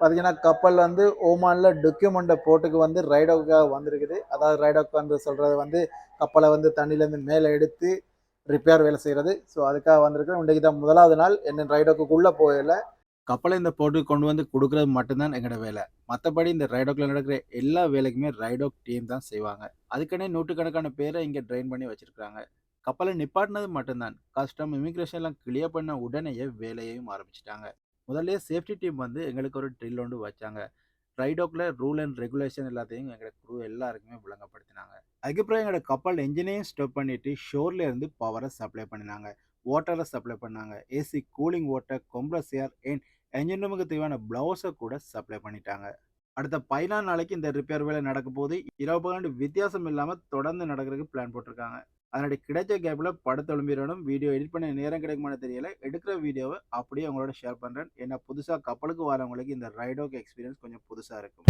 பார்த்தீங்கன்னா கப்பல் வந்து ஓமானில் டொக்குமெண்ட்டை போட்டுக்கு வந்து ரைடோக்காக வந்திருக்குது. அதாவது ரைடோக் வந்து சொல்கிறது வந்து கப்பலை வந்து தண்ணியிலேருந்து மேலே எடுத்து ரிப்பேர் வேலை செய்கிறது ஸோ அதுக்காக வந்திருக்கு இன்றைக்கு தான் முதலாவது நாள். என்ன ரைடோக்குள்ளே போகல. கப்பலை இந்த போட்டுக்கு கொண்டு வந்து கொடுக்குறது மட்டும்தான் எங்களோட வேலை. மற்றபடி இந்த ரைடோக்கில் நடக்கிற எல்லா வேலைக்குமே ரைடோக் டீம் தான் செய்வாங்க. அதுக்கனே நூற்றுக்கணக்கான பேரை இங்கே ட்ரெயின் பண்ணி வச்சுருக்காங்க கப்பலை நிப்பாட்டினது மட்டும்தான். கஸ்டம் இமிக்ரேஷன்லாம் கிளியர் பண்ண உடனேயே வேலையையும் ஆரம்பிச்சிட்டாங்க. முதல்ல சேஃப்டி டீம் வந்து எங்களுக்கு ஒரு ட்ரில் ஒன்று வச்சாங்க. ரைடோக்கில் ரூல் அண்ட் ரெகுலேஷன் எல்லாத்தையும் எங்களோட குரூ எல்லாருக்குமே விளங்கப்படுத்தினாங்க. அதுக்கப்புறம் எங்களோட கப்பல் என்ஜினையும் ஸ்டாப் பண்ணிட்டு ஷோர்லேருந்து பவரை சப்ளை பண்ணினாங்க. வாட்டரை சப்ளை பண்ணாங்க. AC cooling water compressor and engine ரூமுக்கு தேவையான ப்ளவுஸை கூட சப்ளை பண்ணிட்டாங்க. அடுத்த பதினாறு நாளைக்கு இந்த ரிப்பேர் வேலை நடக்க போது இரவு பன்னெண்டு வித்தியாசம் இல்லாமல் தொடர்ந்து நடக்கிறதுக்கு பிளான் போட்டிருக்காங்க. அதனுடைய கிடைச்ச கேப்பில் படத்தை எழும்பிடணும் வீடியோ எடிட் பண்ண நேரம் கிடைக்குமானு தெரியல. எடுக்கிற வீடியோவை அப்படியே உங்களோட ஷேர் பண்ணுறேன் ஏன்னா புதுசாக கப்பலுக்கு வரவங்களுக்கு இந்த ரைடோக் எக்ஸ்பீரியன்ஸ் கொஞ்சம் புதுசாக இருக்கும்.